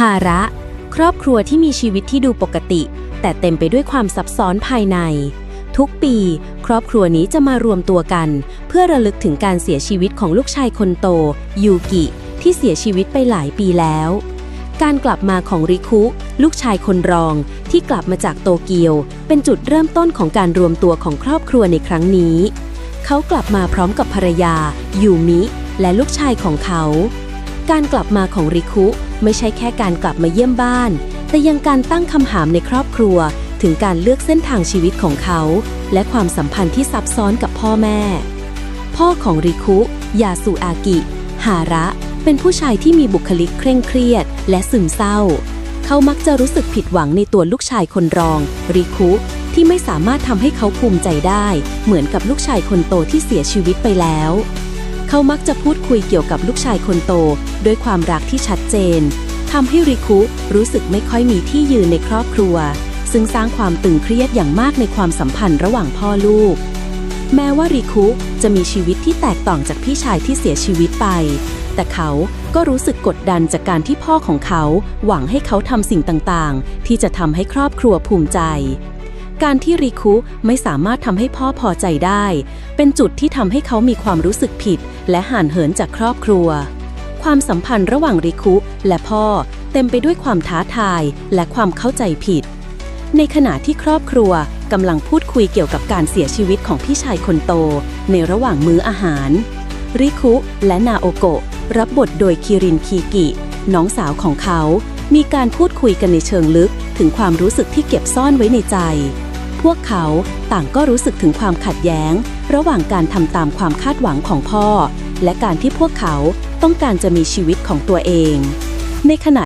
ฮาระ ครอบครัวที่มีชีวิตที่ดูปกติ แต่เต็มไปด้วยความซับซ้อนภายใน ทุกปี ครอบครัวนี้จะมารวมตัวกัน เพื่อระลึกถึงการเสียชีวิตของลูกชายคนโต ยูกิ ที่เสียชีวิตไปหลายปีแล้ว การกลับมาของริคุ ลูกชายคนรองที่กลับมาจากโตเกียว เป็นจุดเริ่มต้นของการรวมตัวของครอบครัวในครั้งนี้ เขากลับมาพร้อมกับภรรยา ยูมิ และลูกชายของเขา การกลับมาของริคุ ไม่ใช่แค่การกลับมาเยี่ยมบ้าน แต่ยังการตั้งคำถามในครอบครัว ถึงการเลือกเส้นทางชีวิตของเขา และความสัมพันธ์ที่ซับซ้อนกับพ่อแม่ พ่อของริคุ ยาสุอากิ ฮาระ เป็นผู้ชายที่มีบุคลิกเคร่งเครียด และซึมเศร้า เขามักจะรู้สึกผิดหวังในตัวลูกชายคนรอง ริคุที่ไม่สามารถทำให้เขาภูมิใจได้ เหมือนกับลูกชายคนโตที่เสียชีวิตไปแล้ว เขามักจะพูดคุยเกี่ยวกับลูกชายคนโต ด้วยความรักที่ชัดเจนทำให้ริคุรู้สึกไม่ค่อยมีที่ยืนในครอบครัว ซึ่งสร้างความตึงเครียดอย่างมากในความสัมพันธ์ระหว่างพ่อลูก แม้ว่าริคุจะมีชีวิตที่แตกต่างจากพี่ชายที่เสียชีวิตไป แต่เขาก็รู้สึกกดดันจากการที่พ่อของเขา หวังให้เขาทำสิ่งต่างๆ ที่จะทำให้ครอบครัวภูมิใจ การที่ริคุไม่สามารถทำให้พ่อพอใจได้ เป็นจุดที่ทำให้เขามีความรู้สึกผิด และห่านเหินจากครอบครัว ความสัมพันธ์ระหว่างริคุและพ่อเต็มไปด้วยความท้าทายและความเข้าใจผิด ในขณะที่ครอบครัวกำลังพูดคุยเกี่ยวกับการเสียชีวิตของพี่ชายคนโต ในระหว่างมื้ออาหาร ริคุและนาโอโกะรับบทโดยคิรินคีกิ น้องสาวของเขา มีการพูดคุยกันในเชิงลึกถึงความรู้สึกที่เก็บซ่อนไว้ในใจ พวกเขาต่างก็รู้สึกถึงความขัดแย้ง ระหว่างการทำตามความคาดหวังของพ่อ และการที่พวกเขาต้องการจะมีชีวิตของตัวเอง ในขณะ